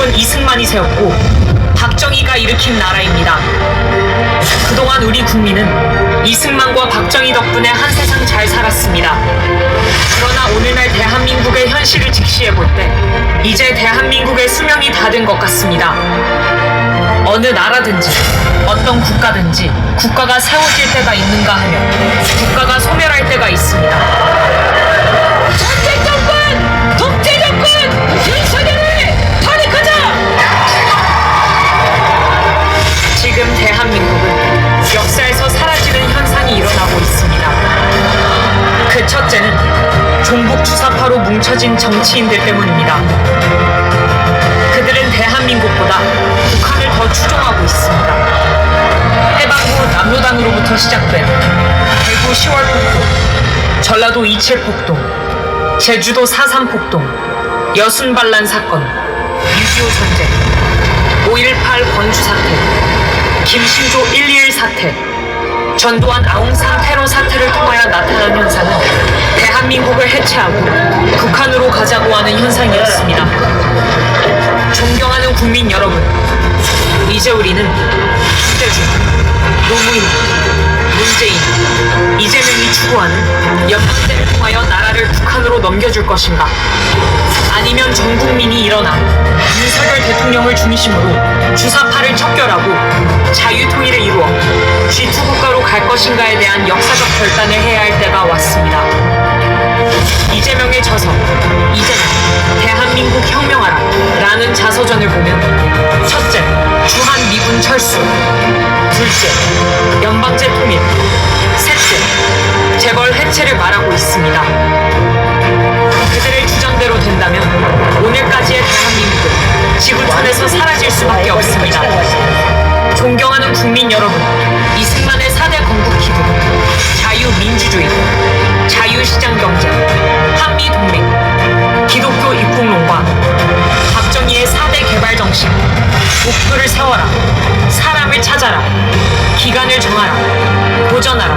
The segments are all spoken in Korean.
대한민국은 이승만이 세웠고 박정희가 일으킨 나라입니다. 그동안 우리 국민은 이승만과 박정희 덕분에 한 세상 잘 살았습니다. 그러나 오늘날 대한민국의 현실을 직시해 볼 때 이제 대한민국의 수명이 다 된 것 같습니다. 어느 나라든지 어떤 국가든지 국가가 세워질 때가 있는가 하면 국가가 첫째는 종북 주사파로 뭉쳐진 정치인들 때문입니다. 그들은 대한민국보다 북한을 더 추종하고 있습니다. 해방 후 남로당으로부터 시작된 대구 10월 폭동, 전라도 27 폭동, 제주도 4.3 폭동, 여순 반란 사건, 6.25 전쟁, 5.18 권주 사태, 김신조 121 사태, 전두환 아웅산 테러 사태를 통하여 나타난 현상은 대한민국을 해체하고 북한으로 가자고 하는 현상이었습니다. 존경하는 국민 여러분, 이제 우리는 주대중, 노무현, 문재인, 이재명이 추구하는 연방제를 통하여 나라를 북한으로 넘겨줄 것인가? 아니면 전 국민이 일어나 윤석열 대통령을 중심으로 주사파를 척결하고 자유 통일을 이루어 G2 국가로 갈 것인가에 대한 역사적 결단을 해야 할 때가 왔습니다. 이재명의 저서 이재명 대한민국 혁명하라 라는 자서전을 보면 첫째 주한 미군 철수 둘째 연방제 통일 셋째 재벌 해체를 말하고 있습니다. 그들의 주장대로 된다면 오늘까지의 대한민국은 지구촌에서 사라질 수밖에 없습니다. 존경하는 국민 여러분, 민주주의, 자유시장 경제, 한미 동맹, 기독교 입국론과 박정희의 4대 개발 정신, 목표를 세워라, 사람을 찾아라, 기간을 정하라, 도전하라,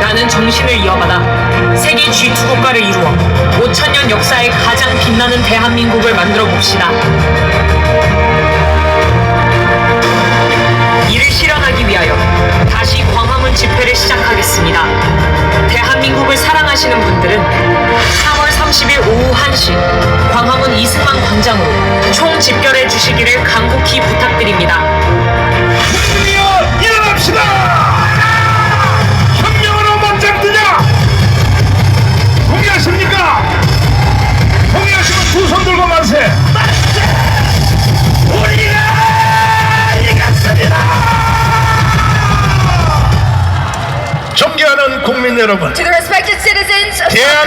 라는 정신을 이어받아 세계 G2 국가를 이루어 5천년 역사의 가장 빛나는 대한민국을 만들어 봅시다. 이를 실현하기 위하여 다시 광화문 집회를 시작하겠습니다. 대한민국을 사랑하시는 분들은 4월 30일 오후 1시 광화문 이승만 광장으로 총 집결해 여러분, To the respected citizens of 대한